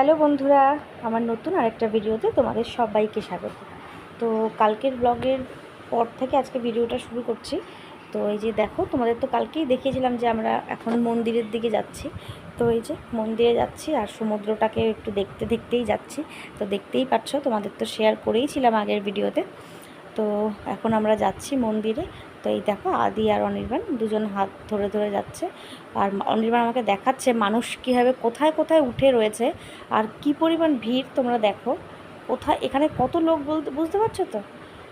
Hello বন্ধুরা, আমার নতুন আরেকটা ভিডিওতে তোমাদের সবাইকে স্বাগত। তো কালকের ব্লগের পর থেকে আজকে ভিডিওটা শুরু করছি। তো এই যে দেখো, তোমাদের তো কালকেই দেখিয়েছিলাম যে আমরা এখন মন্দিরের দিকে যাচ্ছি। তো এই যে মন্দিরে যাচ্ছি আর সমুদ্রটাকে একটু দেখতে দেখতেই যাচ্ছি। তো দেখতেই পাচ্ছ, তোমাদের তো শেয়ার করেইছিলাম আগের ভিডিওতে। তো এখন আমরা যাচ্ছি মন্দিরে। তো এই দেখো, আদি আর অনির্বাণ দুজন হাত ধরে ধরে যাচ্ছে। আর অনির্বাণ আমাকে দেখাচ্ছে মানুষ কীভাবে কোথায় কোথায় উঠে রয়েছে আর কি পরিমাণ ভিড় তোমরা দেখো। কোথায়, এখানে কত লোক বলতে বুঝতে পারছ তো?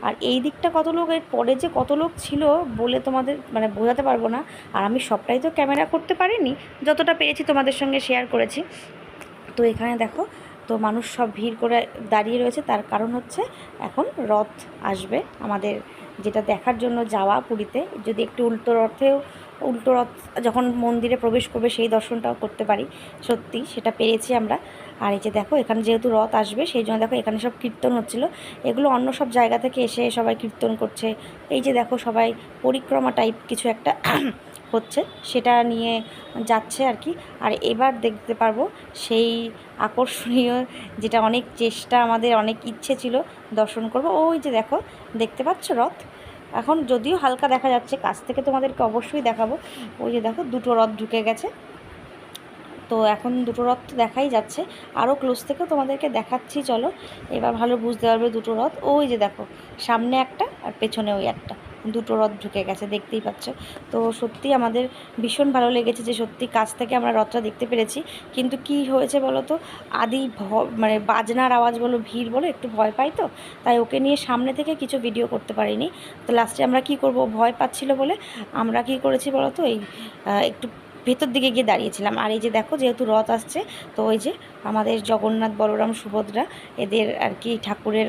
আর এই দিকটা কত লোক, এর পরে যে কত লোক ছিল বলে তোমাদের মানে বোঝাতে পারব না। আর আমি সবটাই তো ক্যামেরা করতে পারিনি, যতটা পেরেছি তোমাদের সঙ্গে শেয়ার করেছি। তো এখানে দেখো তো মানুষ সব ভিড় করে দাঁড়িয়ে রয়েছে। তার কারণ হচ্ছে এখন রথ আসবে আমাদের যেটা দেখার জন্য যাওয়া পুরীতে। যদি একটু উল্টো রথেও, উল্টো রথ যখন মন্দিরে প্রবেশ করবে সেই দর্শনটাও করতে পারি। সত্যি সেটা পেরেছি আমরা। আর এই যে দেখো, এখানে যেহেতু রথ আসবে, সেই জন্য দেখো এখানে সব কীর্তন হচ্ছিল। এগুলো অন্য সব জায়গা থেকে এসে সবাই কীর্তন করছে। এই যে দেখো সবাই পরিক্রমা টাইপ কিছু একটা হচ্ছে, সেটা নিয়ে যাচ্ছে আর কি। আর এবার দেখতে পারব সেই আকর্ষণীয় যেটা অনেক চেষ্টা, আমাদের অনেক ইচ্ছে ছিল দর্শন করব। ওই যে দেখো, দেখতে পাচ্ছ রথ? এখন যদিও হালকা দেখা যাচ্ছে, কাছ থেকে তোমাদেরকে অবশ্যই দেখাবো। ওই যে দেখো, দুটো রথ ঢুকে গেছে। তো এখন দুটো রথ তো দেখাই যাচ্ছে। আরও ক্লোজ থেকেও তোমাদেরকে দেখাচ্ছি, চলো। এবার ভালো বুঝতে পারবে দুটো রথ। ওই যে দেখো, সামনে একটা আর পেছনে ওই একটা। দুটো রথ ঢুকে গেছে, দেখতেই পাচ্ছ। তো সত্যি আমাদের ভীষণ ভালো লেগেছে যে সত্যি কাছ থেকে আমরা রথটা দেখতে পেরেছি। কিন্তু কি হয়েছে বলো তো? আদি মানে বাজনার আওয়াজ বলো, ভিড় বলো, একটু ভয় পাই তো? তাই ওকে নিয়ে সামনে থেকে কিছু ভিডিও করতে পারিনি। তো লাস্টে আমরা কি করব? ভয় পাচ্ছিল বলে আমরা কি করেছি বলো তো? এই একটু ভেতর দিকে গিয়ে দাঁড়িয়েছিলাম। আর এই যে দেখো, যেহেতু রথ আসছে, তো ওই যে আমাদের জগন্নাথ, বলরাম, সুভদ্রা এদের আর কি ঠাকুরের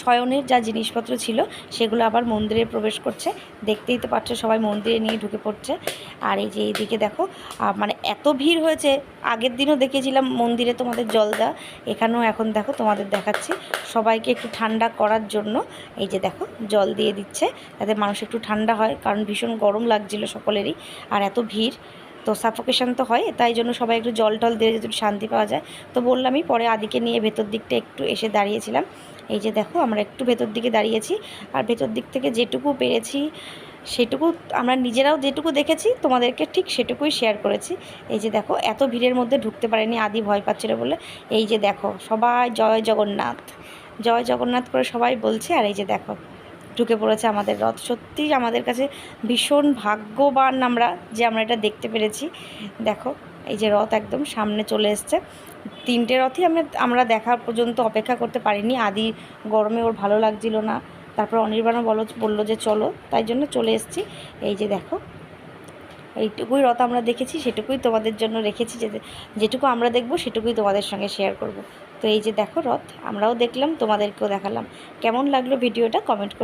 শয়নের যা জিনিসপত্র ছিল, সেগুলো আবার মন্দিরে প্রবেশ করছে। দেখতেই তো পাচ্ছ সবাই মন্দিরে নিয়ে ঢুকে পড়ছে। আর এই যে এইদিকে দেখো মানে এত ভিড় হয়েছে, আগের দিনও দেখেছিলাম মন্দিরে তোমাদের জল দেওয়া এখানেও এখন দেখো তোমাদের দেখাচ্ছি। সবাইকে একটু ঠান্ডা করার জন্য এই যে দেখো, জল দিয়ে দিচ্ছে, যাতে মানুষ একটু ঠান্ডা হয়, কারণ ভীষণ গরম লাগছিল সকলেরই, আর এত ভিড়। তো সাফোকেশন তো হয়, তাই জন্য সবাই একটু জল টল দিয়ে যদি শান্তি পাওয়া যায়। তো বললামই পরে আদিকে নিয়ে ভেতর দিকটা একটু এসে দাঁড়িয়েছিলাম। এই যে দেখো, আমরা একটু ভেতর দিকে দাঁড়িয়েছি। আর ভেতর দিক থেকে যেটুকু পেরেছি, সেটুকু আমরা নিজেরাও যেটুকু দেখেছি, তোমাদেরকে ঠিক সেটুকুই শেয়ার করেছি। এই যে দেখো, এত ভিড়ের মধ্যে ঢুকতে পারেনি আদি, ভয় পাচ্ছিল বলে। এই যে দেখো, সবাই জয় জগন্নাথ। জয় জগন্নাথ করে সবাই বলছে, আর এই যে দেখো ঢুকে পড়েছে আমাদের রথ। সত্যিই আমাদের কাছে ভীষণ ভাগ্যবান আমরা যে আমরা এটা দেখতে পেরেছি। দেখো, এই যে রথ একদম সামনে চলে এসছে। তিনটে রথই আমরা আমরা দেখার পর্যন্ত অপেক্ষা করতে পারিনি। আদি গরমে ওর ভালো লাগছিল না। তারপর অনির্বাণও বলো, বলল যে চলো, তাই জন্য চলে এসছি। এই যে দেখো, এইটুকুই রথ আমরা দেখেছি, সেটুকুই তোমাদের জন্য রেখেছি। যে যেটুকু আমরা দেখব, সেটুকুই তোমাদের সঙ্গে শেয়ার করব। তো এই যে দেখো রথ, আমরাও দেখলাম, তোমাদেরকেও দেখালাম। কেমন লাগল ভিডিওটা কমেন্ট করে